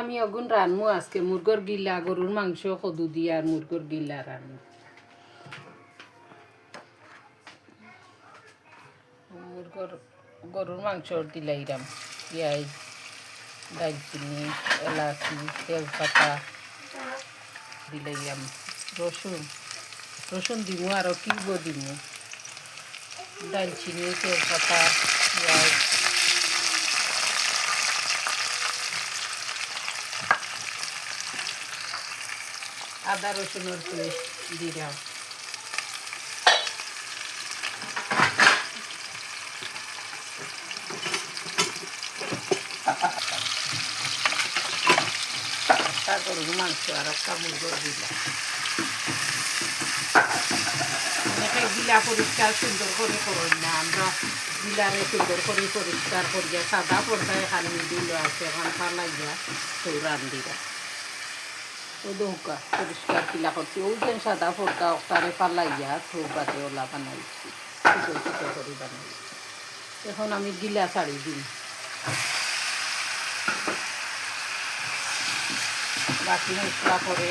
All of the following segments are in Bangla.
আমি অগুন রানমু, আজকে মুরগর গিলা, গরুর মাংস কদু দিয়া আর মুরগর গিলা রানমু। মুরগর, গরুর মাংস দিলাইরাম পেঁয়াজ দারচিনি এলাচি তেজপাতা দিলাইরাম রসুন রসুন দিমু আরও কিব দিমু। দারচিনি তেজপাতা পেঁয়াজ। আদা রসুনের পেস্ট দিলাম তারপর মাংস আর একটা মুরগো দিলাম অনেকে গিলা পরিষ্কার, সুন্দর করে করেন না আমরা। গিলারে সুন্দর করে পরিষ্কার করিয়া সাদা পর্দায় খালি দিল আছে, এখন পালাইয়া তো রান্দিরা দৌকা পরিষ্কার পিলা করছি। ওই যে সাদা পর্দা ওটারে পালাইয়া থৌকাতে ওলা বানাইছি। ছোটো ছোটো করে বানাইছি। এখন আমি গিলা শাড়ি দিই। বাকি মশলা করে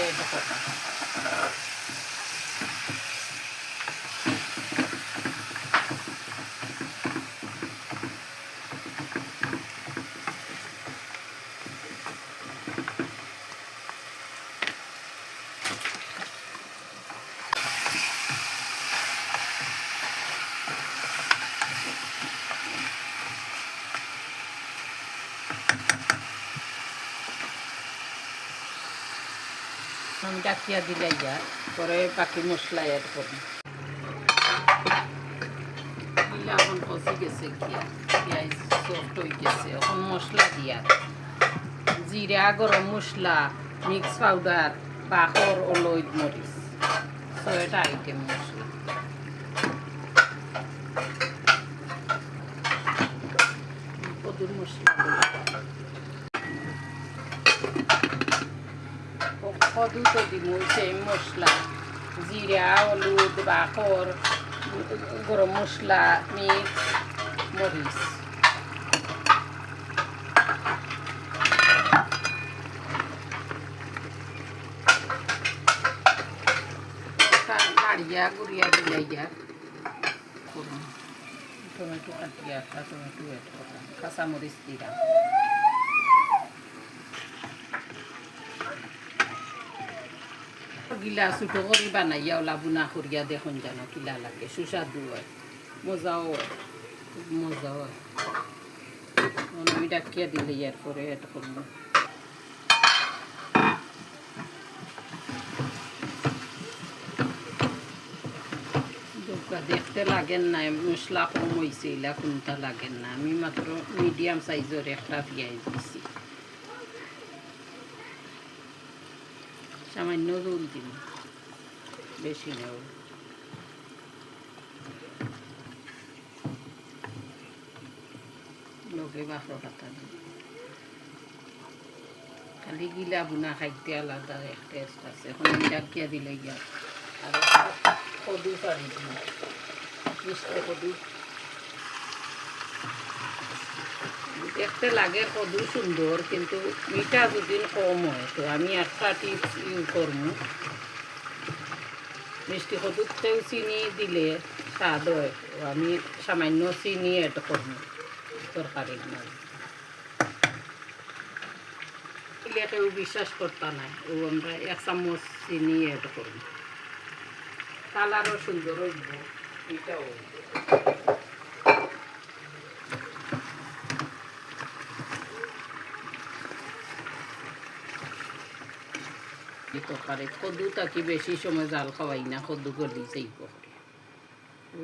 আমি ডাকিয়া দিলাই যা, পরে বাকি মশলা এড করব। দিলে এখন কষি গেছে পেঁয়াজ সফট হয়ে গেছে, এখন মশলা দিয়া। জিরা, গরম মশলা, মিক্স পাউডার বাখর অলৈদ মরিচ, ছয়টা আইটেম মশলা। মশলা দিলাম। কদু তো দিব, সেই মশলা, জিরা, হলুদ বাখর গরম মশলা, মিক্স, মরিচ। নাড়িয়া, গুড়িয়া দিলাইয়া করুন। টমেটো কাটিয়া, টমেটো কাঁচামরিচ দিলাম। গিলা ছোটো কৰি বানাইয়া ওলা বুনা করিয়া দেখুন জানো কিলা লাগে সুস্বাদু হয় মজাও হয় খুব এখন আমি ডাকিয়া দিলে ইয়ার পরে এড করব দেখতে লাগেন না মশলা কম হয়েছে এলা কোনটা লাগেন না আমি মাত্র মিডিয়াম সাইজের একটা পেঁয়াজ দিছি সামান্য জল দিব বেশি নেব লগে বাসর কাটা দিব খালি গিলা বুনা খাইতে আলাদা এক টেস্ট আছে। এখন দিলে গিয়া আর কদু পারি মিষ্টি কদু। দেখতে লাগে কদু সুন্দর, কিন্তু মিঠা যদি কম হয়। তো আমি একটা টিপস ইউজ করব। মিষ্টি কদুতেও চিনি দিলে স্বাদ হয়। আমি সামান্য চিনি এড করব তরকারির মাঝে দিলে কেউ বিশ্বাস করতা নাই, ও আমরা এক চামচ চিনি এড করব। কালারও সুন্দর হইব, মিঠাও এই তরকারি কদু তাকি বেশি সময় জাল খাওয়াই না কদু গলি যাইব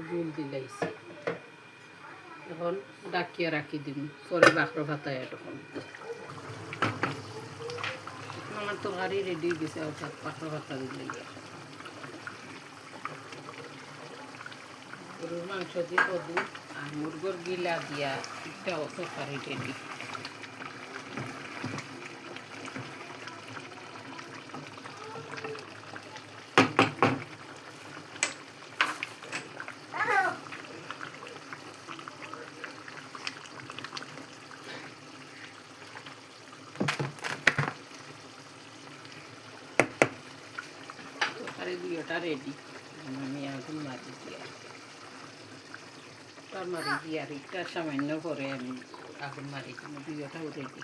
জুল দিলাইছি। এখন ডাকিয়া রাখি দিম পরে বাখর ভাতায় তখন আমার তরকারি রেডি হয়ে গেছে, অর্থাৎ বাখর ভাতা দিলে গরুর মাংস দিয়ে কদু আর মুরগোর গিলা দিয়া একটা তরকারি রেডি ভিডিওটা রেডি আমি আগুন মারি দিয়ে। মারি দিয়ে আর একটা সামান্য পরে আমি আগুন মারি কিন্তু ভিডিওটাও রেডি